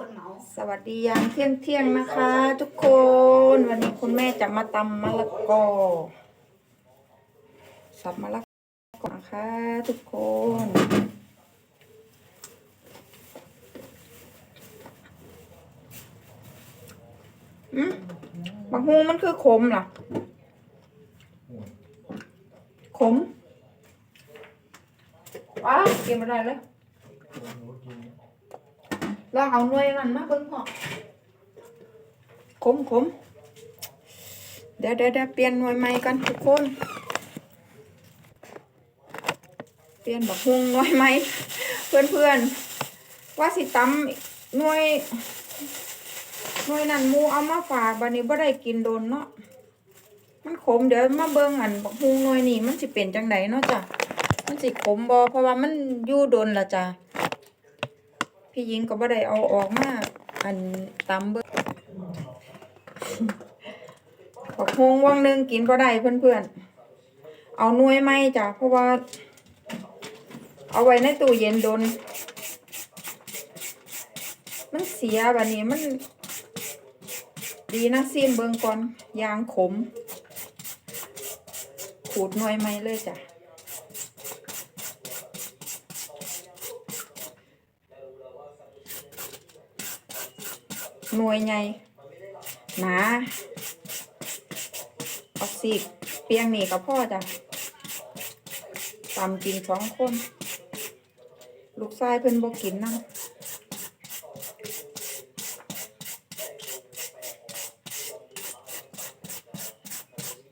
คนเหมาสวัสดียามเที่ยงเที่ยงๆนะคะ ทุกคนวันนี้คุณแม่จะมาตำมะละกอสับมะละกอนะคะทุกคนอืมบางฮูมันคือขมเหรอขมว้าเก็บมาได้เลย ลองเอาหน่วยมันมาเบิ่งพอขมขมเดี๋ยวเดี๋ยวเดี๋ยวเปลี่ยนหน่วยใหม่กันทุกคน เปลี่ยนบักฮุงหน่วยใหม่เพื่อนเพื่อนว่าสิตำหน่วยหน่วยนั้นมูเอามาฝากบัดนี้บ่ได้กินโดนเนาะมันขมเดี๋ยวมาเบิ่งอันบักฮุงหน่วยนี่มันสิเป็นจังไดเนาะจ้ะมันสิขมบ่เพราะว่ามันอยู่โดนละจ้ะ พี่หญิงก็บ่ได้เอาออกมาอันตำเบิ่งบักฮงวังหนึงกินบ่ได้เพื่อนๆ เอาหน่วยไหมจ้ะเพราะว่า เอาไว้ในตู้เย็นโดน มันเสียแบัดนี้มัน ดีนะซีมเบิงก่อนยางขม ขูดหน่วยไหมเลยจ้ะ หน่วยใหญ่หนาเอาสีกเปียงนี่กับพ่อจ้ะตำกินสองคน ลูกชายเพิ่นบ่กินนะ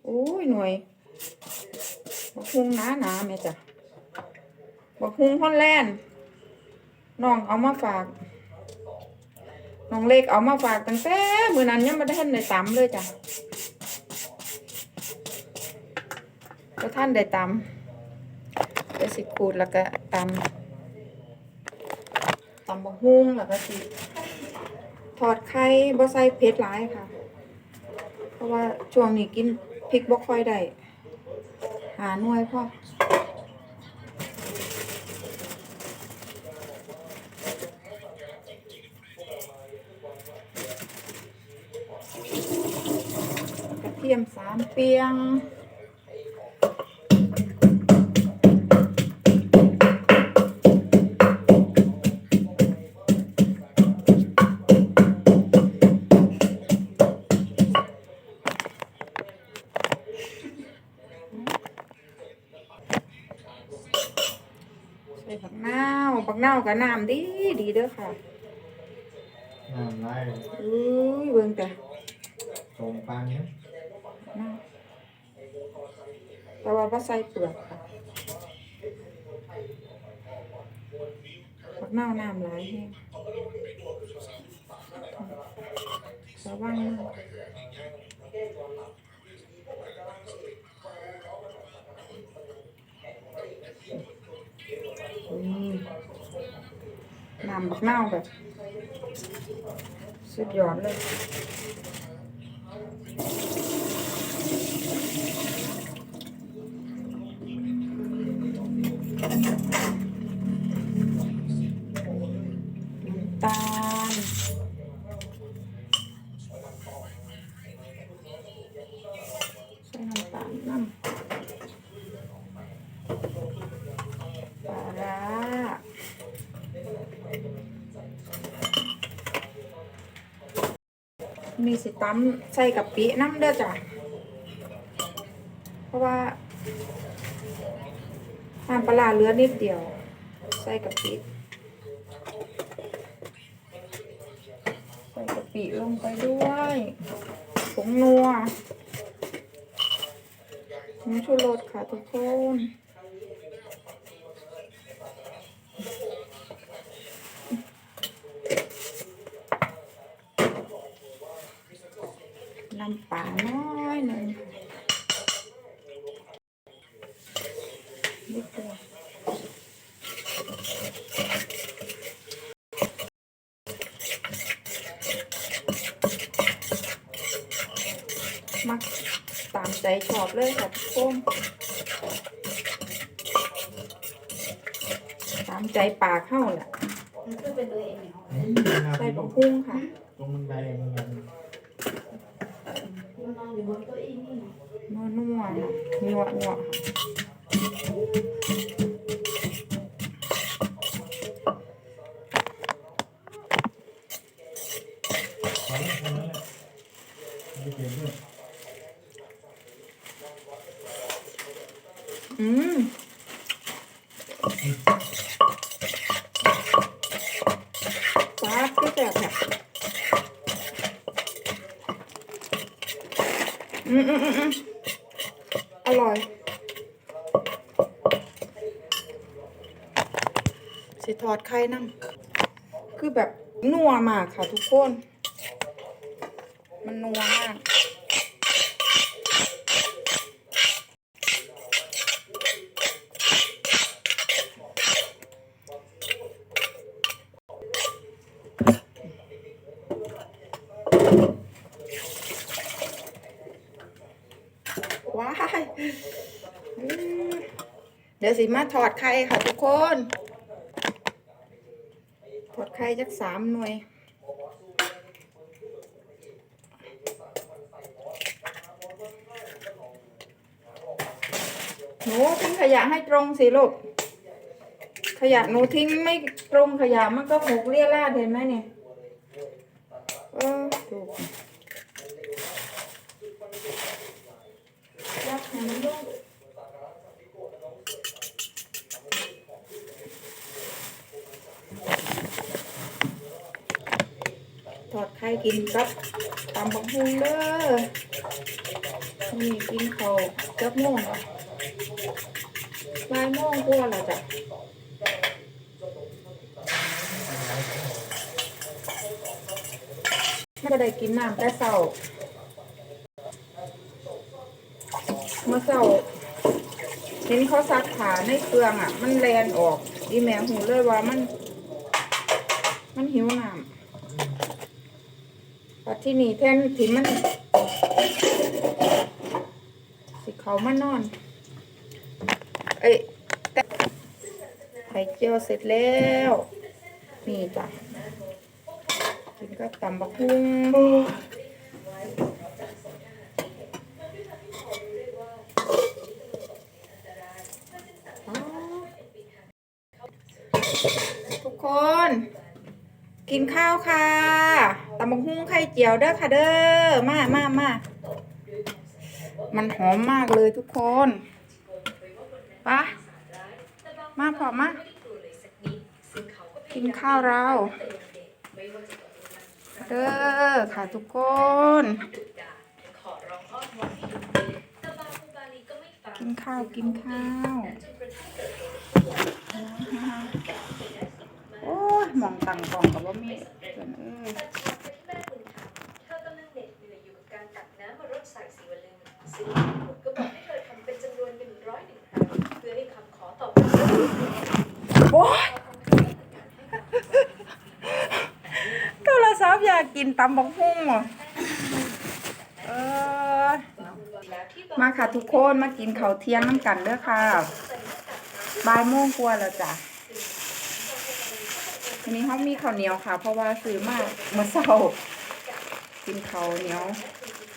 โอ้ยหน่วยบกฮุงหนาหนาแม่จ้ะบกฮุงฮอนแลนด์น้องเอามาฝาก น้องเล็กเอามาฝากตั้งแต่มือนั้นยังไม่ได้ท่านได้ตำเลยจ้ะก็ท่านได้ตำไปสิขูดแล้วก็ตำตำบะฮุ่งแล้วก็สิทอดไข่บ่ใส่เผ็ดหลายค่ะ เพราะว่าช่วงนี้กินพริกบ่ค่อยได้หาหน่วยพ่อ กระเที ยมสามเปียงใส่ผักนาวผักนาวกับน้ำดีดีเด้อค่ะน้ำลายอุ้ยเบิ่งแต่ ตรงปานเนี้ย แต่ว่าบ่ใส่เปลือกค่ะผักนาน้ำหลายแห้งระวังนะอืมน้ำบักนาแบบ สุดยอดเลย น้ำน้ำปลาร้ามีสิตำใส่กับปีน้ำเด้อจ้ะ เพราะว่าน้ำปลาเหลือนิดเดียว ใส่กับปีใส่กะปิลงไปด้วยผงนัว ผงชูรสค่ะทุกคนน้ำปลาน้อยหนึ่งนิดเดียว มักตาม ใจชอบเลยค่ะทุกคนตามใจปากเข้าแหละมันคือเป็นตัวเองเนี่ยน้ใส่บักหุ้งค่ะ ตรงบันไดมันยังมันนอนอยู่บนเก้าอี้นี่นัวนัวๆนะนัวนัวขอแล้วคนนั้นแหละไม่เปลี่ยนด้วย อืมปลาที่แสบค่ะอืมอืมอืมอืมอร่อยสิทอดไข่น้ำคือแบบนัวมากค่ะทุกคน มันนัวมาก ว้ายเดี๋ยวสิมาถอดไข่ค่ะทุกคน ถอดไข่จักสามหน่วยหนูทิ้งขยะให้ตรงสิลูก ขยะหนูทิ้งไม่ตรงขยะมันก็หกเลี่ยราดเห็นไหมเนี่ย เออถูก ยักให้มันลงถอดไข่กินกับตำบักหุ่งเด้อนี่กินเขาวจับโม่วงอะบ่ายโมงกว่าแล้วจ้ะไม่ได้กินน้ำแต่เศร้าเมื่อเศร้าเห็นเขาซักขาในเครื่องอะ มันแลนออกอีแม่หูเลยว่ามัน มันหิวน้ำปัดที่นี่แทนที่มัน สิเขามานอน เอ้ยไข่เจียวเสร็จแล้ว นี่จ้ะกินก็ตำบักหุ่งทุ กคนกินข้าวค่ะตำบักหุ่งไข่เจียวเด้อค่ะเด้อมามามามันหอมมากเลยทุกคนปะมาพอมากินข้าวเราเด้อค่ะทุกคนกินข้าว กินข้าว โอ้ยมองตังกล่องกับว่ามีเกินเอ้ยเธอกำลังเหน็ดเหนื่อยอยู่กับการตักน้ำมดก็บอกให้เธอทำเป็นจำนวนหนึ่งร้อยหนึ่งครั้งเพื่อให้คำขอตอบรับโอ้ยโทรศัพท์อยากกินตำบักหุ่งอะเออมาค่ะทุกคนมากินข้าวเที่ยงน้ำกันเด้อค่ะบ่ายโมงกว่าแล้วจ้ะ นี้เขามีข้าวเหนียวค่ะ เพราะว่าซื้อมากมาเศร้ากินข้าวเหนียว